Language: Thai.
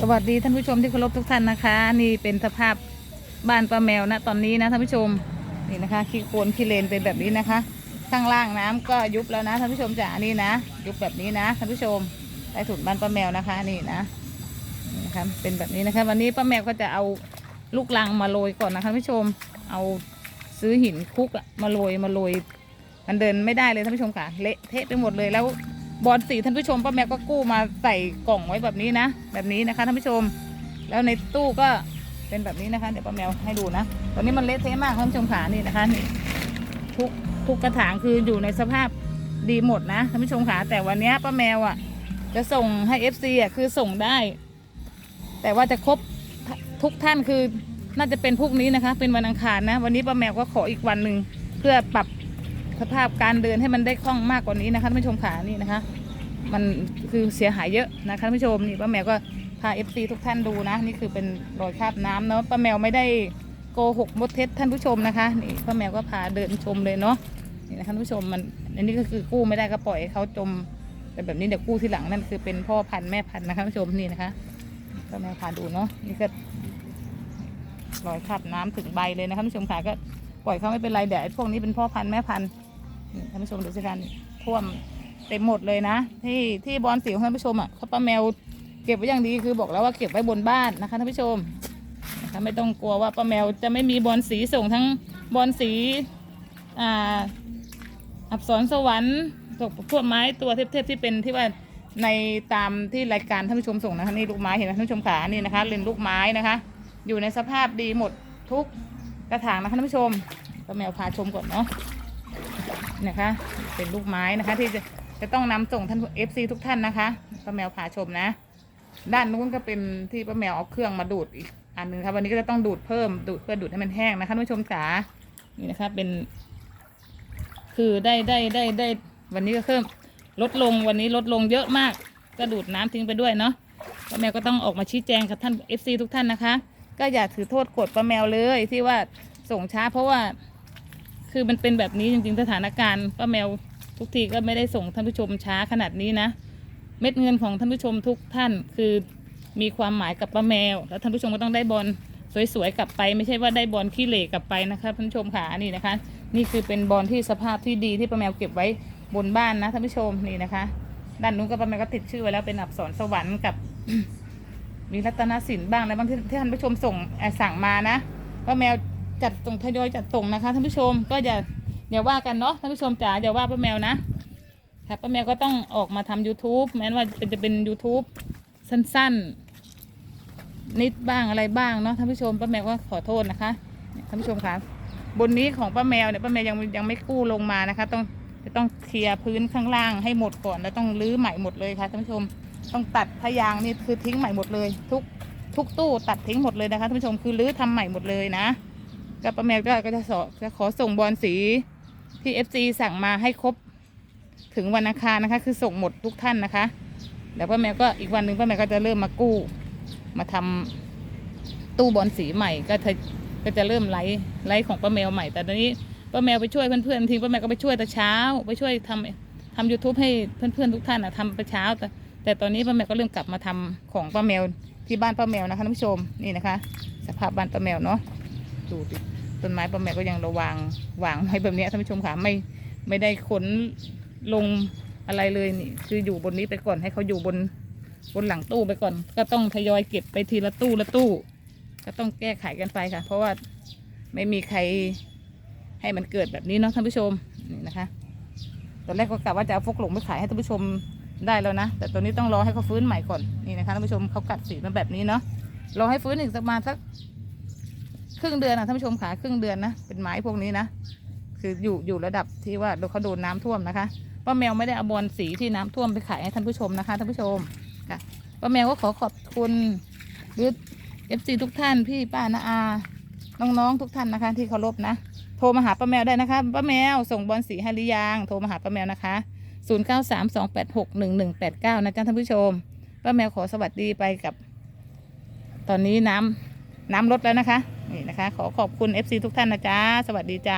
สวัสดีท่านผู้ชมที่เคารพทุกท่านนะคะ นี่เป็นสภาพบ้านป้าแมวนะตอนนี้นะท่านผู้ชมนี่นะคะขี้โคลนขี้เลนเป็นแบบนี้นะคะ ข้างล่างน้ำก็ยุบแล้วนะท่านผู้ชมจ๋านี่นะ ยุบแบบนี้นะท่านผู้ชมใต้ถุนบ้านป้าแมวนะคะนี่นะนี่นะคะเป็นแบบนี้นะคะ วันนี้ป้าแมวก็จะเอาลูกลังมาโรยก่อนนะคะท่านผู้ชมเอาซื้อหินคลุกอะมาโรยมาโรยมันเดินไม่ได้เลยท่านผู้ชมค่ะเละเทะไปหมดเลยแล้ว บอลสีท่านผู้ชมป้าแมวก็กู้มาใส่กล่องไว้แบบนี้นะ แบบนี้นะคะท่านผู้ชม แล้วในตู้ก็เป็นแบบนี้นะคะ เดี๋ยวป้าแมวให้ดูนะ ตอนนี้มันเละเทะมากท่านผู้ชมขานี่นะคะนี่ทุกทุกกระถางคืออยู่ในสภาพดีหมดนะท่านผู้ชมขาแต่วันนี้ป้าแมวอะ จะส่งให้ FC อะคือส่งได้ แต่ว่าจะครบทุกท่านคือน่าจะเป็นพรุ่งนี้นะคะ เป็นวันอังคารนะ วันนี้ป้าแมวก็ขออีกวันหนึ่งเพื่อปรับ สภาพการเดินให้มันได้คล่องมากกว่านี้นะคะท่านผู้ชมขานี่นะคะ มันคือเสียหายเยอะนะคะท่านผู้ชมนี่ป้าแมวก็พาเอฟซีทุกท่านดูนะ นี่คือเป็นรอยคราบน้ำเนาะป้าแมวไม่ได้โกหกมดเท็จท่านผู้ชมนะคะนี่ป้าแมวก็พาเดินชมเลยเนาะนี่นะคะท่านผู้ชมมันอันนี้ก็คือกู้ไม่ได้ก็ปล่อยให้เขาจมแต่แบบนี้เดี๋ยวกู้ที่หลังนั่นคือเป็นพ่อพันธุ์แม่พันธุ์นะคะท่านผู้ชมนี่นะคะป้าแมวพาดูเนาะนี่ก็รอยคราบน้ำถึงใบเลยนะคะท่านผู้ชมค่ะก็ปล่อยเขาไม่เป็นไรเดี๋ยวพวกนี้เป็นพ่อพันธุ์แม่พันธุ์ ท่านผู้ชมดูสิคะนี่ท่วมเต็มหมดเลยนะ ที่ที่บอลสีของท่านผู้ชมอะเขาป้าแมวเก็บไว้อย่างดีคือบอกแล้วว่าเก็บไว้บนบ้านนะคะท่านผู้ชมนะคะไม่ต้องกลัวว่าป้าแมวจะไม่มีบอลสีส่งทั้งบอลสีอ่าอับสรสวรรค์ตกพวกไม้ตัวเทพๆที่เป็นที่ว่าในตามที่รายการท่านผู้ชมส่งนะคะนี่ลูกไม้เห็นไหมท่านผู้ชมขานี่นะคะเลนลูกไม้นะคะ อยู่ในสภาพดีหมดทุกกระถางนะคะท่านผู้ชมป้าแมวพาชมก่อนเนาะ นะคะ เป็นลูกไม้นะคะ ที่จะจะต้องนำส่งท่าน FC ทุกท่านนะคะป้าแมวพาชมนะ ด้านนู้นก็เป็นที่ป้าแมวเอาเครื่องมาดูดอีกอันหนึงครับวันนี้ก็จะต้องดูดเพิ่มดูดเพื่อดูดให้มันแห้งนะคะท่านผู้ชมจ๋านี่นะคะเป็น คือได้ได้ได้ได้วันนี้ก็เพิ่มลดลงวันนี้ลดลงเยอะมาก ก็ดูดน้ำทิ้งไปด้วยเนาะป้าแมวก็ต้องออกมาชี้แจงกับท่าน FC ทุกท่านนะคะ ก็อย่าถือโทษกดป้าแมวเลยที่ว่าส่งช้าเพราะว่า คือมันเป็นแบบนี้จริงๆสถานการณ์ป้าแมวทุกทีก็ไม่ได้ส่งท่านผู้ชมช้าขนาดนี้นะ เม็ดเงินของท่านผู้ชมทุกท่านคือมีความหมายกับป้าแมว แล้วท่านผู้ชมก็ต้องได้บอลสวยๆกลับไป ไม่ใช่ว่าได้บอลขี้เหร่กลับไปนะคะท่านผู้ชมค่ะนี่นะคะ นี่คือเป็นบอลที่สภาพที่ดีที่ป้าแมวเก็บไว้บนบ้านนะท่านผู้ชมนี่นะคะ ด้านนู้นก็ป้าแมวก็ติดชื่อไว้แล้วเป็นอับสรสวรรค์กับมีรัตนสินบ้างอะไรบางที่ท่านผู้ชมส่งสั่งมานะป้าแมว จัดส่งทยอยจัดส่งนะคะท่านผู้ชมก็อย่าอย่าว่ากันเนาะท่านผู้ชมจ๋าอย่าว่าป้าแมวนะค่ะป้าแมวก็ต้องออกมาทำ YouTube แม้ว่าจะเป็น YouTube สั้นๆ นิดบ้างอะไรบ้างเนาะท่านผู้ชมป้าแมวก็ขอโทษนะคะท่านผู้ชมคะบนนี้ของป้าแมวเนี่ยป้าแมวยังยังไม่กู้ลงมานะคะ ต้องจะต้องเคลียร์พื้นข้างล่างให้หมดก่อนแล้วต้องรื้อใหม่หมดเลยค่ะท่านผู้ชมต้องตัดพยางนี่คือทิ้งใหม่หมดเลย ทุกทุกตู้ตัดทิ้งหมดเลยนะคะท่านผู้ชมคือรื้อทำใหม่หมดเลยนะ ก็ป้าแมวก็จะสอจะขอส่งบอลสีที่ FC สั่งมาให้ครบถึงวันอังคารนะคะ คือส่งหมดทุกท่านนะคะเดี๋ยวป้าแมวก็อีกวันหนึ่งป้าแมวก็จะเริ่มมากู้ มาทำตู้บอลสีใหม่ก็จะก็จะเริ่มไลฟ์ไลฟ์ของป้าแมวใหม่ แต่ตอนนี้ป้าแมวไปช่วยเพื่อนๆทีป้าแมวก็ไปช่วยแต่เช้า ไปช่วยทำทำยูทูบให้เพื่อนๆทุกท่านอะทำไปเช้า แต่แต่ตอนนี้ป้าแมวก็เริ่มกลับมาทำของป้าแมวที่บ้านป้าแมวนะคะท่านผู้ชมนี่นะคะ สภาพบ้านป้าแมวเนาะ ดูดิต้นไม้ป้าแมวก็ยังระวางวางไว้แบบนี้ท่านผู้ชมค่ะไม่ไม่ได้ขนลงอะไรเลยนี่คืออยู่บนนี้ไปก่อนให้เขาอยู่บนบนหลังตู้ไปก่อน ก็ต้องทยอยเก็บไปทีละตู้ละตู้ ก็ต้องแก้ไขกันไปค่ะ เพราะว่าไม่มีใครให้มันเกิดแบบนี้เนาะท่านผู้ชมนี่นะคะตอนแรกก็กะว่าจะเอาฟกหลงไปขายให้ท่านผู้ชมได้แล้วนะ แต่ตอนนี้ต้องรอให้เขาฟื้นใหม่ก่อนนี่นะคะท่านผู้ชมเขากัดสีมาแบบนี้เนาะรอให้ฟื้นอีกสักมาสัก ครึ่งเดือนนะท่านผู้ชมขาครึ่งเดือนนะเป็นไม้พวกนี้นะคืออยู่อยู่ระดับที่ว่าเขาโดนน้ำท่วมนะคะป้าแมวไม่ได้เอาบอลสีที่น้ำท่วมไปขายให้ท่านผู้ชมนะคะท่านผู้ชมค่ะป้าแมวก็ขอขอบคุณหรือเอฟซีทุกท่านพี่ป้านาอาน้องๆทุกท่านนะคะ ที่เคารพนะ โทรมาหาป้าแมวได้นะคะป้าแมวส่งบอลสีให้หรือยังโทรมาหาป้าแมวนะคะ 0 9 3 2 8 6 1 1 8 9 นะจ๊ะท่านผู้ชมป้าแมวขอสวัสดีไปกับ ตอนนี้น้ำน้ำลดแล้วนะคะ นี่นะคะ ขอขอบคุณ FC ทุกท่านนะจ๊ะ สวัสดีจ้า